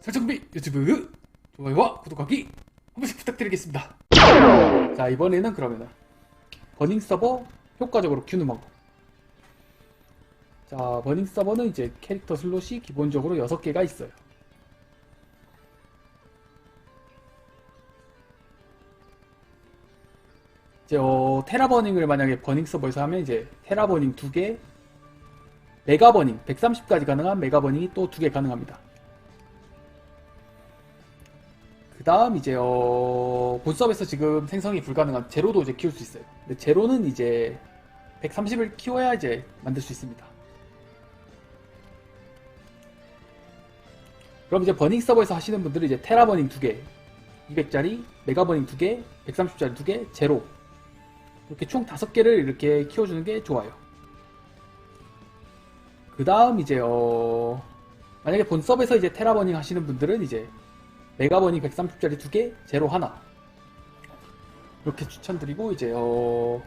설정비 유튜브 좋아요와 구독하기 한 번씩 부탁드리겠습니다. 자 이번에는 그러면은 버닝 서버 효과적으로 큐는 방법. 자 버닝 서버는 이제 캐릭터 슬롯이 기본적으로 6개가 있어요. 이제 어, 테라버닝을 만약에 버닝 서버에서 하면 이제 테라버닝 2개, 메가버닝 130까지 가능한 메가버닝이 또 2개 가능합니다. 그 다음 이제 어, 본섭에서 지금 생성이 불가능한 제로도 이제 키울 수 있어요. 근데 제로는 이제 130을 키워야 이제 만들 수 있습니다. 그럼 이제 버닝 서버에서 하시는 분들은 이제 테라 버닝 2개, 200짜리, 메가 버닝 2개, 130짜리 2개, 제로 이렇게 총 5개를 이렇게 키워주는 게 좋아요. 그 다음 이제 어 만약에 본 서버에서 이제 테라 버닝 하시는 분들은 이제 메가버닝 130짜리 2개, 제로 하나 이렇게 추천드리고 이제 어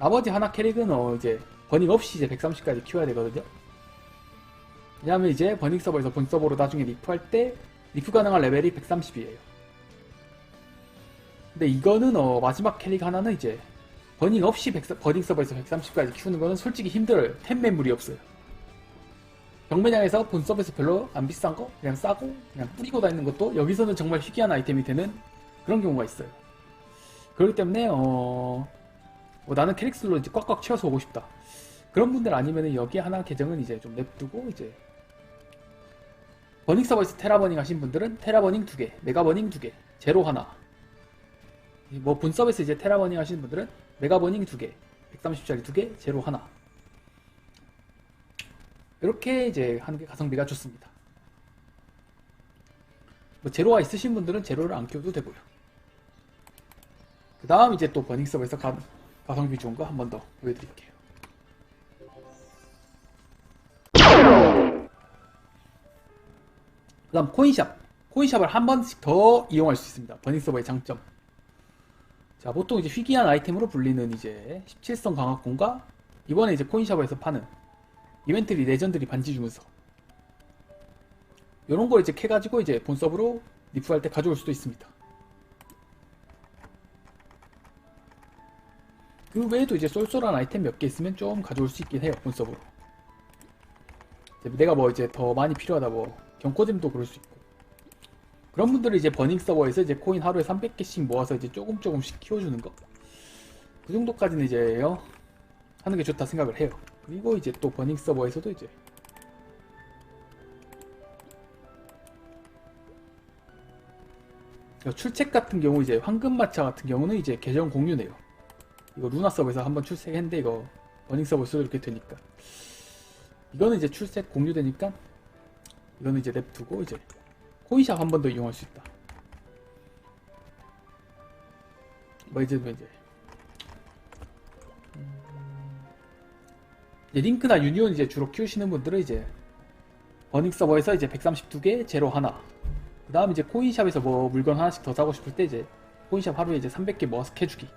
나머지 하나 캐릭은 어 이제 버닝 없이 이제 130까지 키워야 되거든요. 왜냐하면 이제 버닝 서버에서 본 서버로 나중에 리프할 때 리프 가능한 레벨이 130이에요. 근데 이거는 어 마지막 캐릭 하나는 이제 버닝 없이 100, 버닝 서버에서 130까지 키우는 거는 솔직히 힘들어요. 템 매물이 없어요. 경매장에서 본 서버에서 별로 안 비싼 거 그냥 싸고 그냥 뿌리고 다니는 것도 여기서는 정말 희귀한 아이템이 되는 그런 경우가 있어요. 그렇기 때문에 어뭐 나는 캐릭슬로 이제 꽉꽉 채워서 오고 싶다. 그런 분들 아니면은 여기 하나 계정은 이제 좀 냅두고 이제 버닝 서버에서 테라버닝 하신 분들은 테라버닝 두 개, 메가버닝 두 개, 제로 하나. 뭐 본 서버에서 이제 테라버닝 하시는 분들은 메가버닝 두 개, 130짜리 두 개, 제로 하나. 이렇게 이제 하는 게 가성비가 좋습니다. 뭐 제로가 있으신 분들은 제로를 안 키워도 되고요. 그 다음 이제 또 버닝 서버에서 가, 가성비 좋은 거 한 번 더 보여드릴게요. 그 다음 코인샵. 코인샵을 한 번씩 더 이용할 수 있습니다. 버닝 서버의 장점. 자, 보통 이제 희귀한 아이템으로 불리는 이제 17성 강화권과 이번에 이제 코인샵에서 파는 이벤트리 레전드리 반지 주문서. 요런 걸 이제 캐가지고 이제 본 서버로 리프할 때 가져올 수도 있습니다. 그 외에도 이제 쏠쏠한 아이템 몇 개 있으면 좀 가져올 수 있긴 해요, 본. 이제 내가 뭐 이제 더 많이 필요하다 뭐 경코잼도 그럴 수 있고. 그런 분들은 이제 버닝 서버에서 이제 코인 하루에 300개씩 모아서 이제 조금 조금씩 키워주는 거. 그 정도까지는 이제 요 하는 게 좋다 생각을 해요. 그리고 이제 또 버닝 서버에서도 이제 출첵 같은 경우 이제 황금마차 같은 경우는 이제 계정 공유네요. 이거 루나 서버에서 한번 출첵했는데 이거 버닝 서버에서도 이렇게 되니까 이거는 이제 출첵 공유되니까 이거는 이제 냅두고 이제 코인샵 한 번 더 이용할 수 있다. 뭐 이제 뭐 이제 이제 링크나 유니온 이제 주로 키우시는 분들은 이제 버닝 서버에서 이제 132개 제로 하나. 그 다음 이제 코인샵에서 뭐 물건 하나씩 더 사고 싶을 때 이제 코인샵 하루에 이제 300개 모아서 캐주기.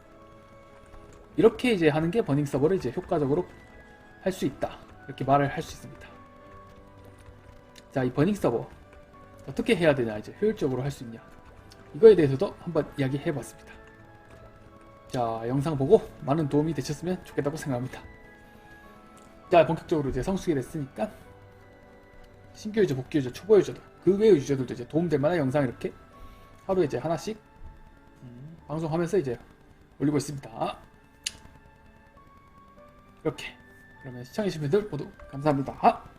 이렇게 이제 하는 게 버닝 서버를 이제 효과적으로 할 수 있다. 이렇게 말을 할 수 있습니다. 자 이 버닝 서버. 어떻게 해야 되냐 이제 효율적으로 할 수 있냐. 이거에 대해서도 한번 이야기해 봤습니다. 자 영상 보고 많은 도움이 되셨으면 좋겠다고 생각합니다 자 본격적으로 이제 성수기 됐으니까 신규 유저, 복귀 유저, 초보 유저들 그 외의 유저들도 이제 도움될 만한 영상 이렇게 하루에 이제 하나씩 음, 방송하면서 이제 올리고 있습니다. 이렇게 그러면 시청해주신 분들 모두 감사합니다.